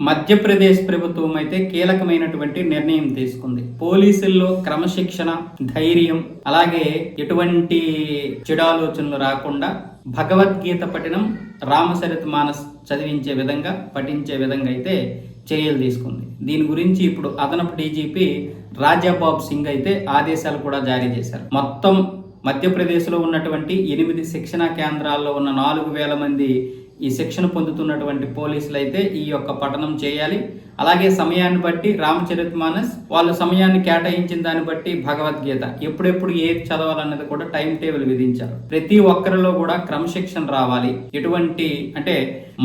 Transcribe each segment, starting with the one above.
మధ్యప్రదేశ్ ప్రభుత్వం అయితే కీలకమైనటువంటి నిర్ణయం తీసుకుంది. పోలీసుల్లో క్రమశిక్షణ ధైర్యం అలాగే ఎటువంటి చెడాలోచనలు రాకుండా భగవద్గీత పఠనం రామచరిత మానస్ చదివించే విధంగా పఠించే విధంగా అయితే చర్యలు తీసుకుంది. దీని గురించి ఇప్పుడు అదనపు డీజీపీ రాజాబాబు సింగ్ అయితే ఆదేశాలు కూడా జారీ చేశారు. మొత్తం మధ్యప్రదేశ్లో ఉన్నటువంటి ఎనిమిది శిక్షణా కేంద్రాల్లో ఉన్న నాలుగు వేల మంది ఈ శిక్షణ పొందుతున్నటువంటి పోలీసులు అయితే ఈ యొక్క పఠనం చేయాలి. అలాగే సమయాన్ని బట్టి రామచరిత మానస్ వాళ్ళు సమయాన్ని కేటాయించిన దాన్ని బట్టి భగవద్గీత. ఎప్పుడెప్పుడు ఏది చదవాలన్నది కూడా టైం టేబుల్ విధించారు. ప్రతి ఒక్కరిలో కూడా క్రమశిక్షణ రావాలి. ఎటువంటి అంటే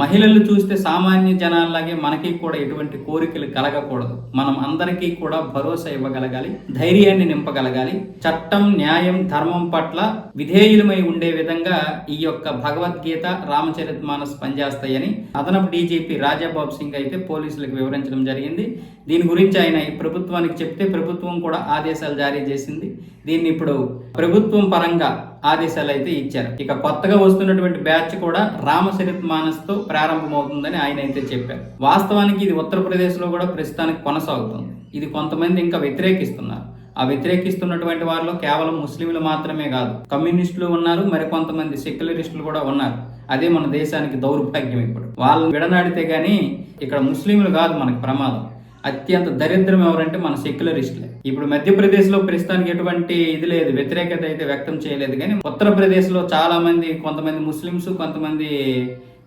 మహిళలు చూస్తే సామాన్య జనాల్లాగే మనకి కూడా ఎటువంటి కోరికలు కలగకూడదు. మనం అందరికీ కూడా భరోసా ఇవ్వగలగాలి ధైర్యాన్ని నింపగలగాలి. చట్టం న్యాయం ధర్మం పట్ల విధేయులమై ఉండే విధంగా ఈ యొక్క భగవద్గీత రామచరిత మానస్ పనిచేస్తాయని అదనపు డీజీపీ రాజాబాబు సింగ్ అయితే పోలీసులకు ప్రకటించడం జరిగింది. దీని గురించి ఆయన ఈ ప్రభుత్వానికి చెప్తే ప్రభుత్వం కూడా ఆదేశాలు జారీ చేసింది. దీన్ని ఇప్పుడు ప్రభుత్వం పరంగా ఆదేశాలు అయితే ఇచ్చారు. ఇక కొత్తగా వస్తున్నటువంటి బ్యాచ్ కూడా రామచరిత్ మానస్తో ప్రారంభమవుతుందని ఆయన అయితే చెప్పారు. వాస్తవానికి ఇది ఉత్తరప్రదేశ్లో కూడా ప్రస్తుతానికి కొనసాగుతుంది. ఇది కొంతమంది ఇంకా వ్యతిరేకిస్తున్నారు. ఆ వ్యతిరేకిస్తున్నటువంటి వారిలో కేవలం ముస్లింలు మాత్రమే కాదు కమ్యూనిస్టులు ఉన్నారు మరి కొంతమంది సెక్యులరిస్టులు కూడా ఉన్నారు. అదే మన దేశానికి దౌర్భాగ్యం ఇప్పుడు. వాళ్ళు విడనాడితే కానీ ఇక్కడ ముస్లింలు కాదు మనకు ప్రమాదం. అత్యంత దరిద్రం ఎవరంటే మన సెక్యులరిస్టులే. ఇప్పుడు మధ్యప్రదేశ్లో ప్రస్తుతానికి ఎటువంటి ఇది లేదు వ్యతిరేకత అయితే వ్యక్తం చేయలేదు. కానీ ఉత్తరప్రదేశ్లో చాలామంది కొంతమంది ముస్లిమ్స్ కొంతమంది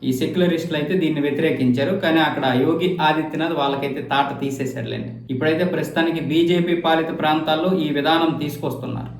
ఈ సెక్యులరిస్టులు అయితే దీన్ని వ్యతిరేకించారు కానీ అక్కడ యోగి ఆదిత్యనాథ్ వాళ్ళకైతే తాట తీసేశారులేండి. ఇప్పుడైతే ప్రస్తుతానికి బీజేపీ పాలిత ప్రాంతాల్లో ఈ విధానం తీసుకొస్తున్నారు.